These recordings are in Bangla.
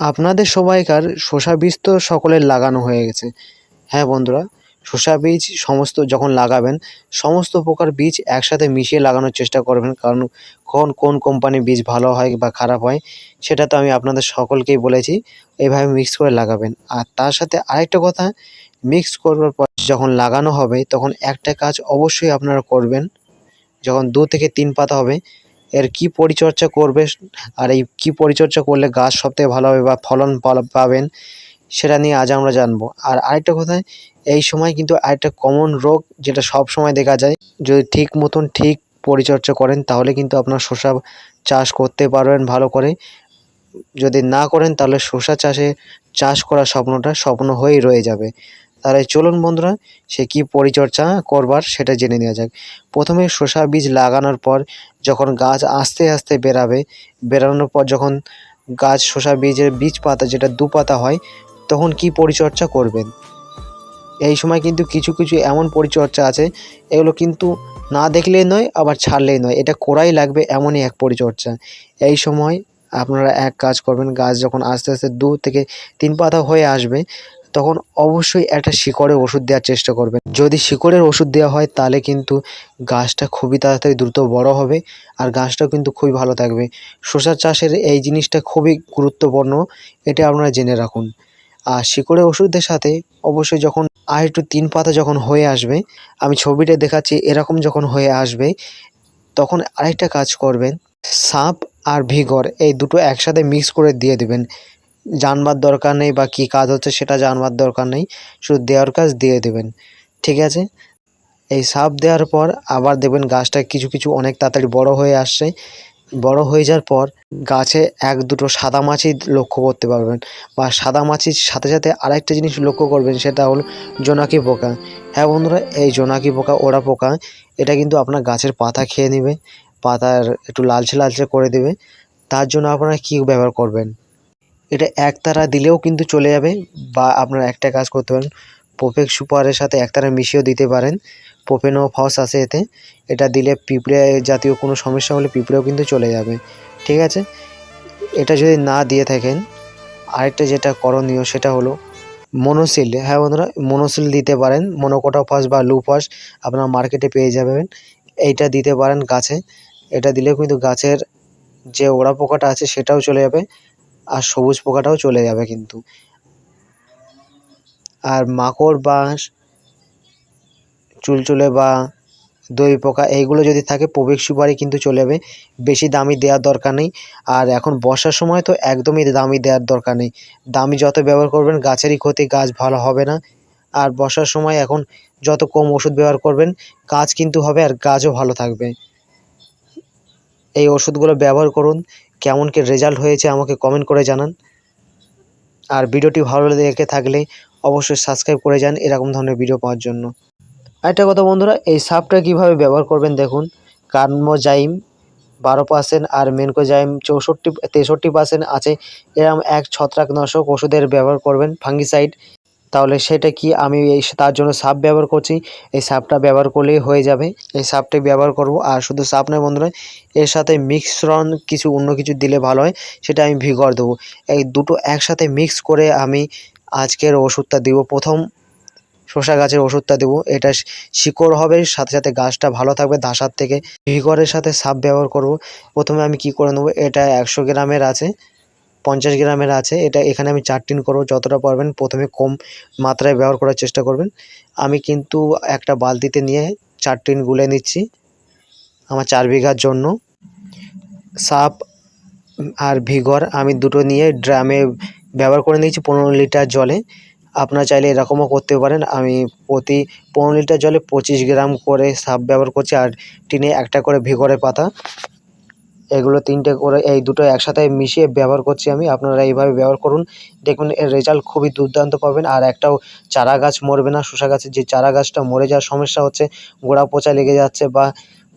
আপনাদের সবাইকার শসা বীজ তো সকলের লাগানো হয়ে গেছে। হ্যাঁ বন্ধুরা, শসা বীজ সমস্ত যখন লাগাবেন, সমস্ত প্রকার বীজ একসাথে মিশিয়ে লাগানোর চেষ্টা করবেন। কারণ কোন কোন কোম্পানির বীজ ভালো হয় বা খারাপ হয়, সেটা তো আমি আপনাদের সকলকেই বলেছি এইভাবে মিক্স করে লাগাবেন। আর তার সাথে আরেকটা কথা মিক্স করবার পর যখন লাগানো হবে, তখন একটা কাজ অবশ্যই আপনারা করবেন। যখন দু থেকে তিন পাতা হবে এর কি পরিচর্যা করবে আর এই কি পরিচর্যা করলে গাছ সবথেকে ভালো হবে বা ফলন পাবেন সেটা নিয়ে আজ আমরা জানব। আর আরেকটা কথা, এই সময় কিন্তু আরেকটা কমন রোগ যেটা সব সময় দেখা যায়, যদি ঠিক মতন ঠিক পরিচর্যা করেন তাহলে কিন্তু আপনার শসা চাষ করতে পারবেন ভালো করে। যদি না করেন তাহলে শসা চাষে, চাষ করার স্বপ্নটা স্বপ্ন হয়েই রয়ে যাবে। তাহলে চলুন বন্ধুরা, সে কি পরিচর্যা করবার সেটা জেনে নেওয়া যাক। প্রথমে শসা বীজ লাগানোর পর যখন গাছ আস্তে আস্তে বেরাবে বেরানোর পর যখন গাছ শসা বীজের বীজ পাতা যেটা দু পাতা হয়, তখন কি পরিচর্যা করবেন? এই সময় কিন্তু কিছু কিছু এমন পরিচর্যা আছে, এগুলো কিন্তু না দেখলেই নয়, আবার ছাড়লেই নয়। এটা করাই লাগবে এমনই এক পরিচর্যা। এই সময় আপনারা এক কাজ করবেন, গাছ যখন আস্তে আস্তে দু থেকে তিন পাতা হয়ে আসবে তখন অবশ্যই একটা শিকড়ে ওষুধ দেওয়ার চেষ্টা করবেন। যদি শিকড়ের ওষুধ দেওয়া হয়, তাহলে কিন্তু গাছটা খুবই তাড়াতাড়ি দ্রুত বড় হবে আর গাছটাও কিন্তু খুবই ভালো থাকবে। শসা চাষের এই জিনিসটা খুবই গুরুত্বপূর্ণ, এটা আপনারা জেনে রাখুন। আর শিকড়ের ওষুধের সাথে অবশ্যই যখন আর একটু তিন পাতা যখন হয়ে আসবে, আমি ছবিটা দেখাচ্ছি, এরকম যখন হয়ে আসবে, তখন আরেকটা কাজ করবেন, সাপ আর ভিগর এই দুটো একসাথে মিক্স করে দিয়ে দেবেন। জানবার দরকার নেই বা কী কাজ হচ্ছে সেটা জানবার দরকার নেই। শুধু দেওয়ার কাজ দিয়ে দেবেন, ঠিক আছে? এই সাপ দেওয়ার পর আবার দেখবেন গাছটা কিছু কিছু অনেক তাড়াতাড়ি বড় হয়ে আসছে। বড় হয়ে যাওয়ার পর গাছে এক, দুটো সাদা মাছি লক্ষ্য করতে পারবেন বা সাদা মাছির সাথে সাথে আরেকটা জিনিস লক্ষ্য করবেন সেটা হলো জোনাকি পোকা। হ্যাঁ বন্ধুরা, এই জোনাকি পোকা ওরা পোকা, এটা কিন্তু আপনার গাছের পাতা খেয়ে নেবে, পাতার একটু লালচে লালচে করে দেবে। তার জন্য আপনারা কী ব্যবহার করবেন? এটা একতারা দিলেও কিন্তু চলে যাবে বা আপনারা একটা কাজ করতে পারেন। পোপেক সুপারের সাথে একতারা মিশিয়েও দিতে পারেন। পোপেনো ফস আছে এতে। এটা দিলে পিঁপড়ে জাতীয় কোনো সমস্যা হলে পিঁপড়েও কিন্তু চলে যাবে। ঠিক আছে? এটা যদি না দিয়ে থাকেন, আরেকটা যেটা করণীয় সেটা হলো মনোসিল। হ্যাঁ বন্ধুরা, মনোসিল দিতে পারেন। মনোকোটা ফস বা লুফস আপনারা মার্কেটে পেয়ে যাবেন। এইটা দিতে পারেন গাছে। এটা দিলেও কিন্তু গাছের যে ওড়া পোকাটা আছে সেটাও চলে যাবে। আর সবুজ পোকাটাও চলে যাবে কিন্তু। আর মাকড়, বাঁশ, চুলচুলে বা দই পোকা, এইগুলো যদি থাকে প্রবেশ সুপারি কিন্তু চলে যাবে। বেশি দামি দেওয়ার দরকার নেই। আর এখন বর্ষার সময় তো একদমই দামি দেওয়ার দরকার নেই। দামি যত ব্যবহার করবেন, গাছেরই ক্ষতি, গাছ ভালো হবে না। আর বর্ষার সময় এখন যত কম ওষুধ ব্যবহার করবেন, গাছ কিন্তু হবে আর গাছও ভালো থাকবে। এই ওষুধগুলো ব্যবহার করুন। কেমন কি রেজাল্ট হয়েছে আমাকে কমেন্ট করে জানান। আর ভিডিওটি ভালো লেগে থাকলে অবশ্যই সাবস্ক্রাইব করে যান এরকম ধরনের ভিডিও পাওয়ার জন্য। আরেকটা কথা বন্ধুরা, এই সাপটা কীভাবে ব্যবহার করবেন দেখুন। কার্মোজাইম বারো পার্সেন্ট আর মেনকোজাইম চৌষট্টি, তেষট্টি পার্সেন্ট আছে। এরকম এক ছত্রাকনাশক ওষুধের ব্যবহার করবেন ফাঙ্গিসাইড তাহলে সেটা কি আমি এই তার জন্য সাপ ব্যবহার করছি? এই সাপটা ব্যবহার করলেই হয়ে যাবে। এই সাপটি ব্যবহার করব। আর শুধু সাপ নয় বন্ধুরা, এর সাথে মিশ্রণ কিছু অন্য কিছু দিলে ভালো হয়, সেটা আমি ভিগর দেবো। এই দুটো একসাথে মিক্স করে আমি আজকের ওষুধটা দিব। প্রথম শসা গাছের ওষুধটা দেবো। এটা শিকড় হবে, সাথে সাথে গাছটা ভালো থাকবে ধাসার থেকে। ভিগরের সাথে সাপ ব্যবহার করব। প্রথমে আমি কি করে নেব? এটা একশো গ্রামের আছে। পঞ্চাশ গ্রামের আছে। এটা এখানে আমি চার টিন করব, যতটা পারবেন। প্রথমে কম মাত্রায় ব্যবহার করার চেষ্টা করবেন। আমি কিন্তু একটা বালতিতে নিয়ে চার টিন গুলে নিচ্ছি আমার চার বিঘার জন্য। সাপ আর ভিগর আমি দুটো নিয়ে ড্রামে ব্যবহার করে নিয়েছি পনেরো লিটার জলে। আপনারা চাইলে এরকমও করতে পারেন। আমি প্রতি পনেরো লিটার জলে পঁচিশ গ্রাম করে সাপ ব্যবহার করছি আর টিনে একটা করে ভিগরের পাতা। এগুলো তিনটে করে, এই দুটো একসাথে মিশিয়ে ব্যবহার করছি আমি। আপনারা এইভাবে ব্যবহার করুন। দেখুন, এর রেজাল্ট খুবই দুর্দান্ত পাবেন। আর একটাও চারা গাছ মরবে না, শসা গাছের যে চারা গাছটা মরে যাওয়ার সমস্যা হচ্ছে, গোড়া পচা লেগে যাচ্ছে বা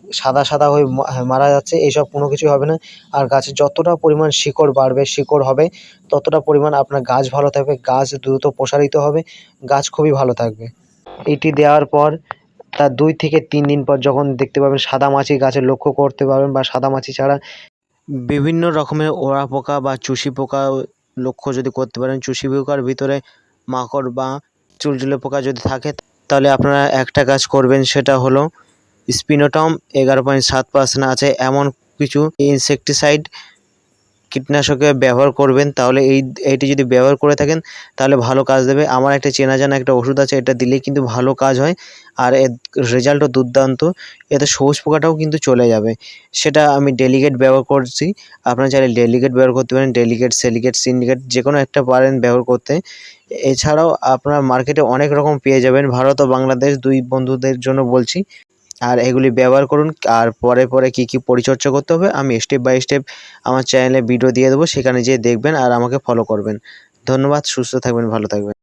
সাদা সাদা হয়ে মারা যাচ্ছে, এইসব কোনো কিছুই হবে না। আর গাছের যতটা পরিমাণ শিকড় বাড়বে, শিকড় হবে, ততটা পরিমাণ আপনার গাছ ভালো থাকবে। গাছ দ্রুত প্রসারিত হবে। গাছ খুবই ভালো থাকবে। এটি দেওয়ার পর তার দুই থেকে তিন দিন পর যখন দেখতে পাবেন সাদা মাছি গাছে লক্ষ্য করতে পারবেন বা সাদা মাছি ছাড়া বিভিন্ন রকমের ওড়া পোকা বা চুষি পোকা লক্ষ্য যদি করতে পারেন, চুষি পোকার ভিতরে মাকড় বা চুলচুলে পোকা যদি থাকে, তাহলে আপনারা একটা কাজ করবেন, সেটা হলো স্পিনোটম এগারো পয়েন্ট সাত পার্সেন্ট আছে। এমন কিছু ইনসেকটিসাইড কীটনাশকে ব্যবহার করবেন, তাহলে এই, এইটি যদি ব্যবহার করে থাকেন, তাহলে ভালো কাজ দেবে। আমার একটা চেনা জানা একটা ওষুধ আছে, এটা দিলেই কিন্তু ভালো কাজ হয়, আর এর রেজাল্টও দুর্দান্ত। এতে সবুজ পোকাটাও কিন্তু চলে যাবে। সেটা আমি ডেলিগেট ব্যবহার করছি। আপনারা চাইলে ডেলিগেট ব্যবহার করতে পারেন, ডেলিগেট, সেলিগেট সিন্ডিকেট যে কোনো একটা পারেন ব্যবহার করতে। এছাড়াও আপনার মার্কেটে অনেক রকম পেয়ে যাবেন। ভারত ও বাংলাদেশ দুই বন্ধুদের জন্য বলছি। আর এগুলি ব্যবহার করুন। আর পরে পরে কি কি পরিচর্যা করতে হবে, আমি স্টেপ বাই স্টেপ আমার চ্যানেলে ভিডিও দিয়ে দেবো, সেখানে যেয়ে দেখবেন আর আমাকে ফলো করবেন। ধন্যবাদ, সুস্থ থাকবেন, ভালো থাকবেন।